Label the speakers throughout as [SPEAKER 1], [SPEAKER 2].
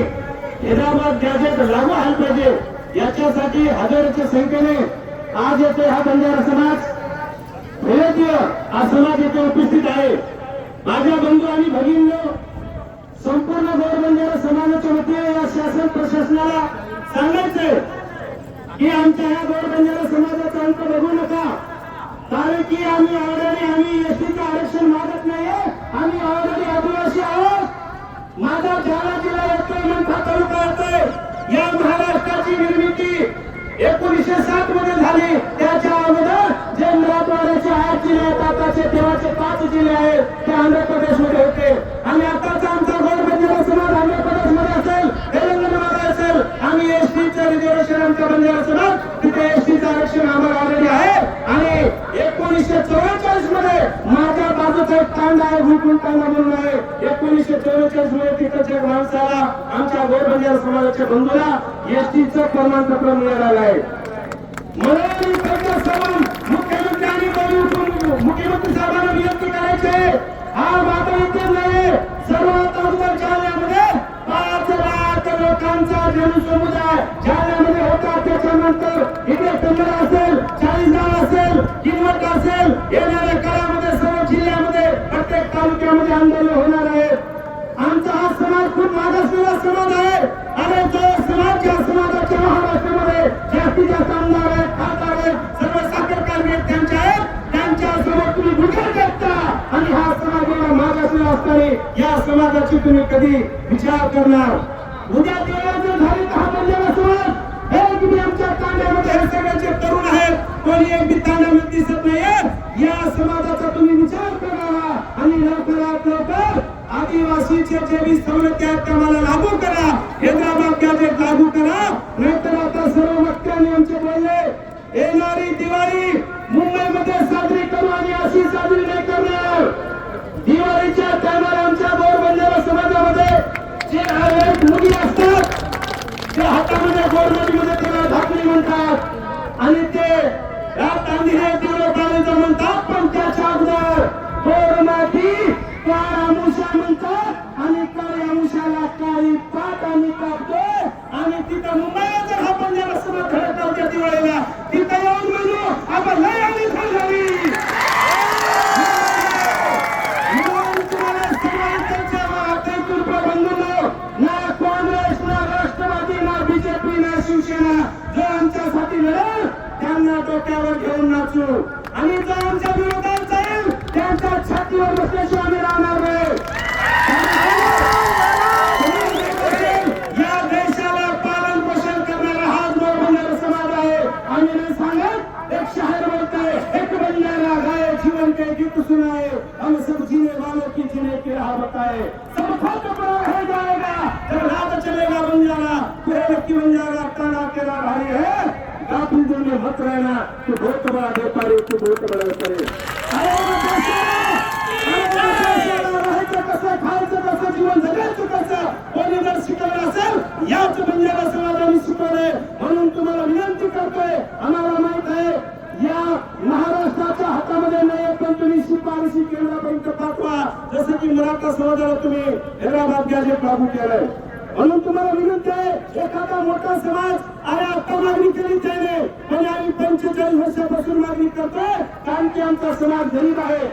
[SPEAKER 1] Hyderabad gadget लागू व्हायला पाहिजे. याच्यासाठी हजारोच्या संख्येने आज येथे हा बंजारा समाज. भारतीय हा समाज येथे उपस्थित आहे. माझ्या बंधू आणि भगिनी संपूर्ण गौर बंजारा समाजाच्या वतीने या शासन प्रशासनाला सांगायचंय की आमच्या ह्या गौर बंजारा समाजाचा अंक बघू नका. कारण की आम्ही ऑलरेडी आम्ही एसटीचं आरक्षण मागत नाहीये आम्ही ऑलरेडी आदिवासी आहोत माझा जालना जिल्हा येतोय मंठा तालुका येतोय या महाराष्ट्राची निर्मिती एकोणीसशे सात मध्ये झाली. त्याच्या अगोदर जे मराठवाड्याचे आठ जिल्हे आहेत आताचे तेव्हाचे पाच जिल्हे आहेत. ते आंध्र प्रदेशमध्ये होते. आणि आताचा आमचा गौरबंजारा समाज आंध्र प्रदेशमध्ये असेल तेलंगणामध्ये असेल आम्ही एसटीचं रिझर्वेशन आमच्या बंजारा समाज तिथे एसटीचं आरक्षण आम्हाला ऑलरेडी आहे. आणि एकोणीसशे चौवेचाळीसमध्ये माझ्या बाजूचा एक कांदा आहे भूकून कांदा म्हणून आहे. एकोणीसशे चौवेचाळीसमध्ये तिकडच्या माणसाला आमच्या गौरबंजारा समाजाच्या बंधूला एसटीचं प्रमाणपत्र मिळालं आहे. म्हणून साहेबांना विनंती हा मात्र इथे नाही सर्व जालन्यामध्ये पाच लाख लोकांचा जालन्यामध्ये होता. त्याच्यानंतर इथे कन्नड असेल चाळीसगाव असेल किनवट असेल येणाऱ्या काळामध्ये सर्व जिल्ह्यामध्ये प्रत्येक तालुक्यामध्ये आंदोलन होणार आहे. आमचा हा समाज खूप मागासलेला समाज आहे. जास्त आमदार आहेत खासदार आहेत. सर्व साखर कारखाने त्यांच्या आहेत त्यांच्या. समोर तुम्ही गुढे टेकता आणि हा समाज एवढा मागासलेला असताना या समाजाची तुम्ही कधी विचार करणार? उद्या देवाचं झाले झाली तर हा पंजाब समाज. हे तुम्ही आमच्या तांड्यामध्ये हे सगळ्यांचे तरुण आहेत. कोणी एक बी तांड्यामध्ये दिसत नाहीये. या समाजाचा तुम्ही विचार करावा. आणि लवकरात लवकर आदिवासीचे जे वीस सवलती आहेत त्या मला लागू करा. हे गॅजेट लागू करा नाहीतर आता सर्व वक्त्यांनी आमचे बोलले येणारी दिवाळी मुंबईमध्ये साजरी करू आणि अशी साजरी नाही करणार दिवाळीच्या टायमाला आमच्या गौरबंजारा समाजामध्ये जे आयुर्वेद मुली असतात ते हातामध्ये गोरमडीमध्ये त्याला धाकणी म्हणतात. आणि ते रात अंधिरे दिवस म्हणतात पण त्याच्या अगोदर. गोर माती काळा मुशा म्हणतात आणि काळ्या मुशाला काळी पाट आम्ही कापतो. आणि तिथं मुंबई घेऊन आणि जो आमच्या विरोधात जाईल त्यांच्या छातीवर बसल्याशिवाय आम्ही राहणार नाही. या देशाला पालन पोषण करणारा हा गौरवणारा समाज आहे. आम्ही नाही सांगत एक शहर बोलते एक बंजारा गाय जीवन के गीत सुनाए हम सब जीने वालों की जीने की राह बताए सब खत्म हो जाएगा. जब रात चलेगा बंजारा पूरे व्यक्ति बंजारा काना तेरा भाई है. काफी दिन में मत रहना तू बहुत बड़ा व्यापारी तू बहुत बड़ा व्यापारी. राहायचं कसं खायचं कसं जीवन जगायचं कसं कोणी जर शिकवलं असेल याच बंजारा समाजाने शिकवलंय. म्हणून तुम्हाला विनंती करतोय आम्हाला माहीत आहे या महाराष्ट्राच्या हातामध्ये नाही पण तुम्ही शिफारशी केंद्रापर्यंत पाठवा. जसं की मराठा समाजाला तुम्ही हैदराबाद गॅजेट लागू केलंय. म्हणून तुम्हाला विनंती आहे एखादा मोठा समाज अरे आता मागणी केली त्याने पण आम्ही पंचेचाळीस वर्षापासून मागणी करतोय कारण की आमचा समाज गरीब आहे.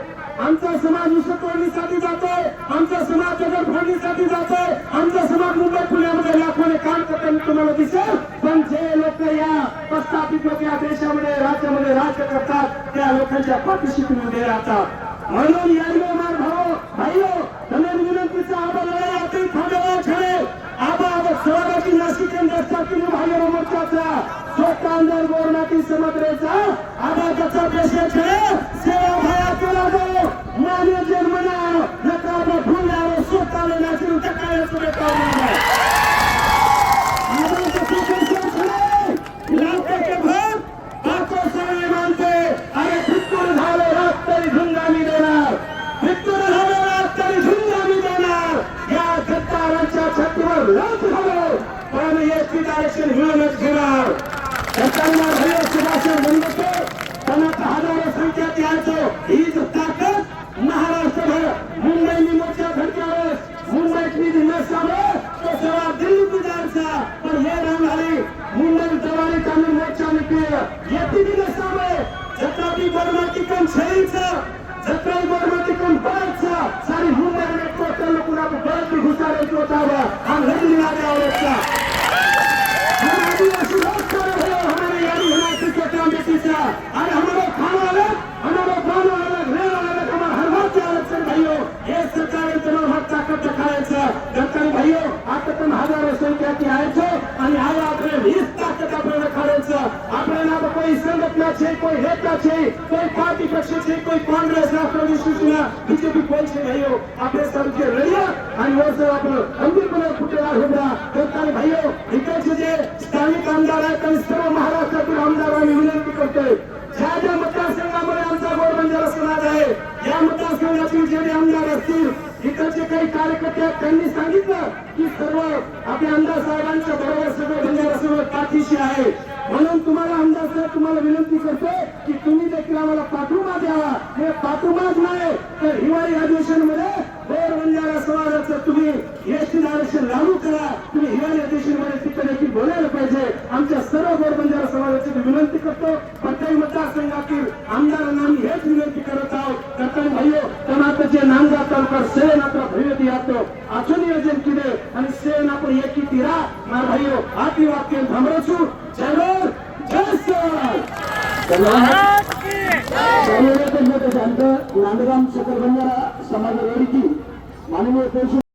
[SPEAKER 1] आमचा समाज विश्वतोडणीसाठी जातोय आमचा समाज जगडफोडणीसाठी जातोय आमचा समाज मुंबई पुण्यामध्ये लाखोने काम करताना तुम्हाला दिसेल. पण जे लोक या प्रस्थापित लोक या देशामध्ये राज्यामध्ये राज्य करतात त्या लोकांच्या पाठीशी तुम्ही उभे राहतात म्हणून यायलो मार भाऊ भाईयो स्वतः अंदर गोरनाटी समद्रेचा आबा त्याचा यति दिन समय जत्रा कि गोडमा टिकन छैन छ जत्रा गोडमा टिकन छ सारी हुँदैन टोटल कुराको गल्ती घुसाएर टोटावा हामीलाई કોઈ કોંગ્રેસ રાષ્ટ્રવાદી शिवसेना बीजेपी कोण છે ભાઈઓ આપણે સૌથી રહીએ आणि वरचं आपण खंबीरपणे फुटेला होता दत्तानी भाइयों इकडचे जे स्थानिक आमदार आहेत आणि सर्व महाराष्ट्रातील आमदारांनी विनंती करतोय ज्या ज्या मतदारसंघामध्ये आमचा गोरबंजारा समाज आहे या मतदारसंघातील जे आमदार असतील इकडचे काही कार्यकर्ते आहेत त्यांनी सांगितलं की सर्व आपल्या आमदार साहेबांच्या बरोबर सगळं बंजारा समाज पाठीशी आहे म्हणून तुम्हाला आमदार साहेब तुम्हाला विनंती करतो की तुम्ही देखील आम्हाला पाठिंबा द्यावा हे पाठिंबाच नाही तर हिवाळी अधिवेशनमध्ये गोर बंजारा समाजाचं तुम्ही एसटी आरक्षण लागू करा. तुम्ही हिवाळी अधिवेशनमध्ये तिथे देखील बोलायला पाहिजे. आमच्या सर्व गोर बंजारा समाजाची विनंती करतो. प्रत्येक मतदारसंघातील आमदारांना आम्ही हेच विनंती करत आहोत. कर्तव्य भाइयो कर्नाटकचे नांदगाव तालुका सेन आपला भव्य दियातो अजून नियोजन केले आणि सेन आपण एकी तिरा ना भाइयो आती वाक्य थांबवू जय गोर, जय
[SPEAKER 2] नांदगाम सकल बंधारा समाज रेडीची माननीय